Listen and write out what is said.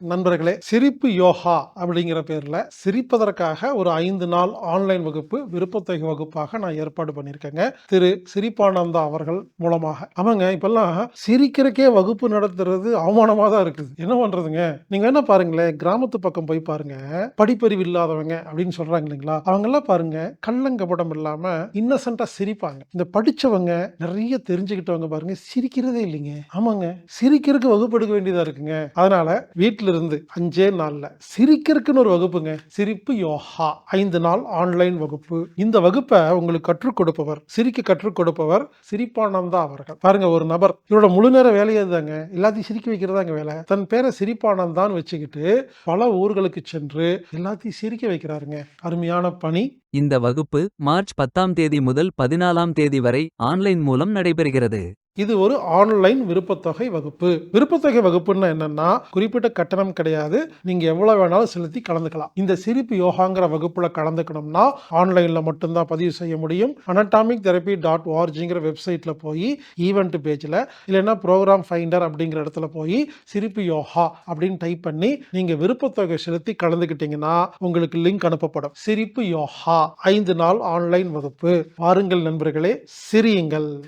நண்பர்களே சிரிப்பு யோகா அப்படிங்கிற பேரில் சிரிப்பதற்காக ஒரு ஐந்து நாள் ஆன்லைன் வகுப்பு விருப்பத்தொகை வகுப்பாக நான் ஏற்பாடு பண்ணியிருக்கேங்க. திரு. சிரிப்பானந்தா அவர்கள் மூலமாக. ஆமாங்க இப்பெல்லாம் சிரிக்கிறக்கே வகுப்பு நடத்துறது அவமானமாக தான் இருக்குது. என்ன பண்ணுறதுங்க நீங்கள் என்ன பாருங்களேன் கிராமத்து பக்கம் போய் பாருங்க. படிப்பறிவு இல்லாதவங்க அப்படின்னு சொல்கிறாங்க இல்லைங்களா? அவங்கெல்லாம் பாருங்க கள்ளங்கபடம் இல்லாமல் இன்னசென்ட்டாக சிரிப்பாங்க. இந்த படிச்சவங்க நிறைய தெரிஞ்சுக்கிட்டவங்க பாருங்க சிரிக்கிறதே இல்லைங்க. ஆமாங்க சிரிக்கிறதுக்கு வகுப்பு எடுக்க வேண்டியதாக இருக்குங்க. அதனால வீட்டில் இருந்து அஞ்சே நாளில். சிரிக்கிறதுக்குன்னு ஒரு வகுப்புங்க. சிரிப்பு யோகா. ஐந்து நாள் ஆன்லைன் வகுப்பு. இந்த வகுப்பை உங்களுக்கு கற்றுக் கொடுப்பவர் சிரிக்க கற்றுக் கொடுப்பவர் சிரிப்பானந்தா அவர்கள். பாருங்க ஒரு நபர் இவரோட முழு நேர வேலையே தாங்க எல்லாத்தையும் சிரிக்க வைக்கிறதாங்க வேலை. தன் பேரை சிரிப்பானந்தான்னு வச்சுக்கிட்டு பல ஊர்களுக்கு சென்று எல்லாத்தையும் சிரிக்க வைக்கிறாருங்க. அருமையான பணி. இந்த வகுப்பு மார்ச் பத்தாம் தேதி முதல் பதினாலாம் தேதி வரை ஆன்லைன் மூலம் நடைபெறுகிறது. இது ஒரு ஆன்லைன் விருப்பத்தொகை வகுப்பு. விருப்பத்தொகை வகுப்புன்னா என்னன்னா குறிப்பிட்ட கட்டணம் கிடையாது. நீங்க எவ்வளவு வேணாலும் செலுத்தி கலந்துக்கலாம். இந்த சிரிப்பு யோகாங்கிற வகுப்புல கலந்துக்கணும்னா ஆன்லைன்ல மட்டும்தான் பதிவு செய்ய முடியும். அனட்டாமிக் தெரப்பி டாட் ஓஆர்ஜிங்கிற வெப்சைட்ல போய் ஈவெண்ட் பேஜ்ல இல்லைன்னா ப்ரோக்ராம் ஃபைண்டர் அப்படிங்கிற இடத்துல போய் சிரிப்பு யோகா அப்படின்னு டைப் பண்ணி நீங்க விருப்பத்தொகை செலுத்தி கலந்துக்கிட்டீங்கன்னா உங்களுக்கு லிங்க் அனுப்பப்படும். சிரிப்பு யோகா ஐந்து நாள் ஆன்லைன் வகுப்பு. வாருங்கள் நண்பர்களே சிரியுங்கள்.